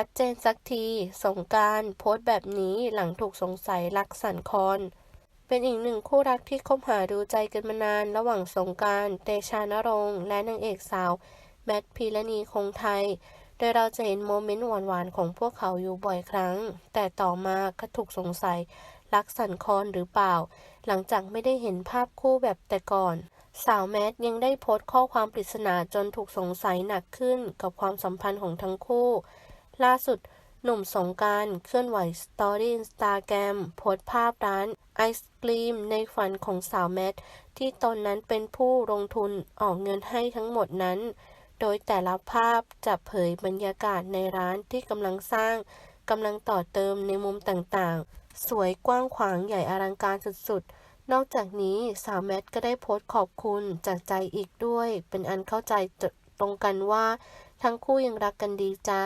ชัดเจนสักที สงการโพสต์แบบนี้หลังถูกสงสัยรักสันคอน เป็นอีกหนึ่งคู่รักที่คบหาดูใจกันมานาน ระหว่างสงการเตชานรงค์และนางเอกสาว แมทพีรณีคงไทย โดยเราจะเห็นโมเมนต์หวานๆของพวกเขาอยู่บ่อยครั้ง แต่ต่อมาก็ถูกสงสัยรักสันคอนหรือเปล่า หลังจากไม่ได้เห็นภาพคู่แบบแต่ก่อนสาวแมทยังได้โพสต์ข้อความปริศนาจนถูกสงสัยหนักขึ้นกับความสัมพันธ์ของทั้งคู่ ล่าสุดหนุ่มสงการเคลื่อนไหวสตอรี่อินสตาแกรมโพสภาพร้านไอศกรีมในฝันของสาวแมท ที่ตนนั้นเป็นผู้ลงทุนออกเงินให้ทั้งหมดนั้น โดยแต่ละภาพจะเผยบรรยากาศในร้านที่กำลังสร้างกำลังต่อเติมในมุมต่างๆ สวยกว้างขวางใหญ่อลังการสุดๆ นอกจากนี้สาวแมทก็ได้โพสต์ขอบคุณจากใจอีกด้วย เป็นอันเข้าใจตรงกันว่า ทั้งคู่ยังรักกันดีจ้า